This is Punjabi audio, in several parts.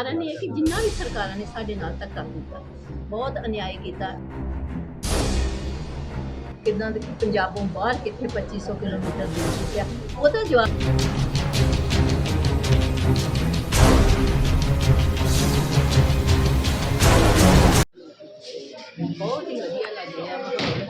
ਕਾਰਨ ਇਹ ਹੈ ਕਿ ਜਿੰਨਾ ਵੀ ਸਰਕਾਰਾਂ ਨੇ ਸਾਡੇ ਨਾਲ ਧੱਕਾ ਕੀਤਾ, ਬਹੁਤ ਅਨਿਆਏ ਕੀਤਾ। ਕਿਦਾਂ ਦੇ ਪੰਜਾਬੋਂ ਬਾਹਰ ਕਿੱਥੇ 2500 ਕਿਲੋਮੀਟਰ ਦੂਰ ਚੁੱਕਿਆ, ਉਹਦਾ ਜਵਾਬ ਬਹੁਤ ਹੀ ਵਧੀਆ ਲੱਗ ਰਿਹਾ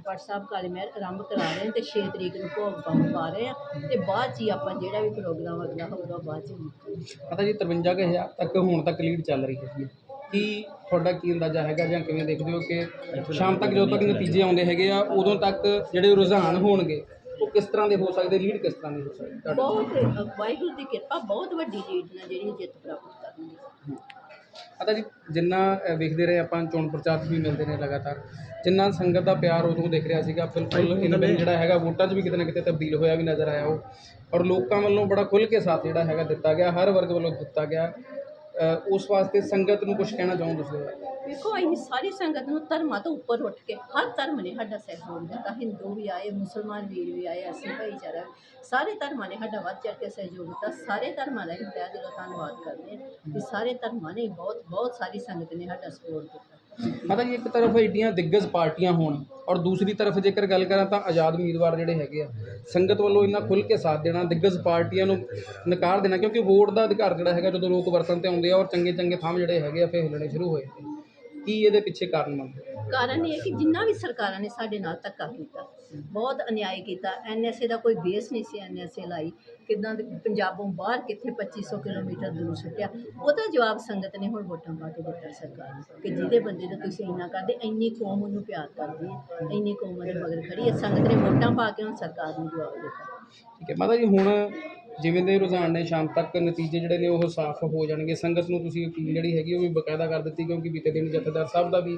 ਸਾਹਿਬ ਕਾਲੇ ਮਹਿਰ ਆਰੰਭ ਕਰਾ ਰਹੇ ਹਾਂ ਤੇ 6 ਤਰੀਕ ਨੂੰ ਭੋਗ ਪਾਉਣ ਪਾ ਰਹੇ ਹਾਂ ਤੇ ਬਾਅਦ 'ਚ ਹੀ ਆਪਾਂ ਜਿਹੜਾ ਵੀ ਪ੍ਰੋਗਰਾਮ ਅਗਲਾ ਹੋਊਗਾ ਬਾਅਦ 'ਚ ਹੀ ਪਤਾ ਜੀ 53000 ਤੱਕ ਹੁਣ ਤੱਕ ਲੀਡ ਚੱਲ ਰਹੀ ਹੈ ਕੀ ਤੁਹਾਡਾ ਕੀ ਅੰਦਾਜ਼ਾ ਹੈਗਾ ਜਾਂ ਕਿਵੇਂ ਦੇਖਦੇ ਹੋ ਕਿ ਸ਼ਾਮ ਤੱਕ ਜਦੋਂ ਤੱਕ ਨਤੀਜੇ ਆਉਂਦੇ ਹੈਗੇ ਆ ਉਦੋਂ ਤੱਕ ਜਿਹੜੇ ਰੁਝਾਨ ਹੋਣਗੇ ਉਹ ਕਿਸ ਤਰ੍ਹਾਂ ਦੇ ਹੋ ਸਕਦੇ ਲੀਡ ਕਿਸ ਤਰ੍ਹਾਂ ਦੀ ਹੋ ਸਕਦੀ? ਬਹੁਤ ਵਾਹਿਗੁਰੂ ਦੀ ਕਿਰਪਾ ਬਹੁਤ ਵੱਡੀ ਲੀਡ ਨਾਲ ਜਿਹੜੀ ਜਿੱਤ ਪ੍ਰਾਪਤ ਕਰਨੀ ਪਤਾ ਜੀ ਜਿੰਨਾ ਵੇਖਦੇ ਰਹੇ ਆਪਾਂ ਚੋਣ ਪ੍ਰਚਾਰ 'ਚ ਵੀ ਮਿਲਦੇ ਨੇ ਲਗਾਤਾਰ। ਜਿੰਨਾ ਸੰਗਤ ਦਾ ਪਿਆਰ ਉਦੋਂ ਦਿਖ ਰਿਹਾ ਸੀਗਾ ਬਿਲਕੁਲ ਇਹਨਾਂ ਦਿਨ ਜਿਹੜਾ ਹੈਗਾ ਵੋਟਾਂ 'ਚ ਵੀ ਕਿਤੇ ਨਾ ਕਿਤੇ ਤਬਦੀਲ ਹੋਇਆ ਵੀ ਨਜ਼ਰ ਆਇਆ ਉਹ। ਔਰ ਲੋਕਾਂ ਵੱਲੋਂ ਬੜਾ ਖੁੱਲ੍ਹ ਕੇ ਸਾਥ ਜਿਹੜਾ ਹੈਗਾ ਦਿੱਤਾ ਗਿਆ ਹਰ ਵਰਗ ਵੱਲੋਂ ਦਿੱਤਾ ਗਿਆ। ਉਸ ਵਾਸਤੇ ਸੰਗਤ ਨੂੰ ਕੁਝ ਕਹਿਣਾ ਚਾਹੋ ਤੁਸੀਂ? ਵੇਖੋ ਅਸੀਂ ਸਾਰੀ ਸੰਗਤ ਨੂੰ ਧਰਮਾਂ ਤੋਂ ਉੱਪਰ ਉੱਠ ਕੇ ਹਰ ਧਰਮ ਨੇ ਸਾਡਾ ਸਹਿਯੋਗ ਦਿੱਤਾ। ਹਿੰਦੂ ਵੀ ਆਏ ਮੁਸਲਮਾਨ ਵੀਰ ਵੀ ਆਏ ਅਸੀਂ ਭਾਈਚਾਰਾ ਵੀ। ਸਾਰੇ ਧਰਮਾਂ ਨੇ ਸਾਡਾ ਵੱਧ ਚੜ੍ਹ ਕੇ ਸਹਿਯੋਗ ਦਿੱਤਾ। ਸਾਰੇ ਧਰਮਾਂ ਦਾ ਤਹਿ ਦਿਲੋਂ ਧੰਨਵਾਦ ਕਰਦੇ ਹਾਂ ਕਿ ਸਾਰੇ ਧਰਮਾਂ ਨੇ ਬਹੁਤ ਬਹੁਤ ਸਾਰੀ ਸੰਗਤ ਨੇ ਸਾਡਾ ਸਪੋਰਟ ਕੀਤਾ। ਪਤਾ ਜੀ ਇੱਕ ਤਰਫ ਏਡੀਆਂ ਦਿੱਗਜ ਪਾਰਟੀਆਂ ਹੋਣ ਔਰ ਦੂਸਰੀ ਤਰਫ ਜੇਕਰ ਗੱਲ ਕਰਾਂ ਤਾਂ ਆਜ਼ਾਦ ਉਮੀਦਵਾਰ ਜਿਹੜੇ ਹੈਗੇ ਆ, ਸੰਗਤ ਵੱਲੋਂ ਇੰਨਾ ਖੁੱਲ੍ਹ ਕੇ ਸਾਥ ਦੇਣਾ, ਦਿੱਗਜ ਪਾਰਟੀਆਂ ਨੂੰ ਨਕਾਰ ਦੇਣਾ, ਕਿਉਂਕਿ ਵੋਟ ਦਾ ਅਧਿਕਾਰ ਜਿਹੜਾ ਹੈਗਾ ਜਦੋਂ ਲੋਕ ਵਰਤਨ ਤੇ ਆਉਂਦੇ ਆ ਔਰ ਚੰਗੇ ਚੰਗੇ ਥਾਂ ਜਿਹੜੇ ਹੈਗੇ ਆ, ਫੇਰ ਹਿੱਲਣੇ ਸ਼ੁਰੂ ਹੋਏ। ਕੀ ਇਹਦੇ ਪਿੱਛੇ ਕਾਰਨ ਮੰਨਦੇ ਕਾਰਨ ਇਹ ਹੈ ਕਿ ਜਿੰਨਾ ਵੀ ਸਰਕਾਰਾਂ ਨੇ ਸਾਡੇ ਨਾਲ ਧੱਕਾ ਕੀਤਾ ਬਹੁਤ ਅਨਿਆਏ ਕੀਤਾ। ਐਨਐਸਏ ਦਾ ਕੋਈ ਬੇਸ ਨਹੀਂ ਸੀ ਐਨਐਸਏ ਲਾਈ। ਕਿਦਾਂ ਪੰਜਾਬੋਂ ਬਾਹਰ ਕਿੱਥੇ 2500 ਕਿਲੋਮੀਟਰ ਦੂਰ ਸੁੱਟਿਆ। ਉਹਦਾ ਜਵਾਬ ਸੰਗਤ ਨੇ ਹੁਣ ਵੋਟਾਂ ਪਾ ਕੇ ਦਿੱਤਾ ਸਰਕਾਰ ਨੂੰ ਕਿ ਜਿਹਦੇ ਬੰਦੇ ਦਾ ਤੁਸੀਂ ਇੰਨਾ ਕਰਦੇ, ਇੰਨੀ ਕੌਮ ਉਹਨੂੰ ਪਿਆਰ ਕਰਦੀ ਹੈ, ਇੰਨੀ ਕੌਮ ਉਹਦੇ ਮਗਰ ਖੜੀ ਹੈ। ਸੰਗਤ ਨੇ ਵੋਟਾਂ ਪਾ ਕੇ ਹੁਣ ਸਰਕਾਰ ਨੂੰ ਜਵਾਬ ਦਿੱਤਾ। ਠੀਕ ਹੈ। ਮਾਤਾ ਜੀ, ਹੁਣ ਜਿਵੇਂ ਦੇ ਰੁਝਾਨ ਨੇ, ਸ਼ਾਮ ਤੱਕ ਨਤੀਜੇ ਜਿਹੜੇ ਨੇ ਉਹ ਸਾਫ਼ ਹੋ ਜਾਣਗੇ। ਸੰਗਤ ਨੂੰ ਤੁਸੀਂ ਅਪੀਲ ਜਿਹੜੀ ਹੈਗੀ ਉਹ ਵੀ ਬਕਾਇਦਾ ਕਰ ਦਿੱਤੀ, ਕਿਉਂਕਿ ਬੀਤੇ ਦਿਨ ਜਥੇਦਾਰ ਸਾਹਿਬ ਦਾ ਵੀ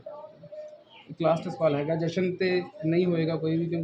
ਦੱਸਾਂਗੇ। ਇੱਕ ਲਾਸਟ ਸਵਾਲ ਹੈਗਾ ਜਸ਼ਨ ਤੇ ਨਹੀਂ ਹੋਏਗਾ ਕੋਈ ਵੀ ਕਿਉਂਕਿ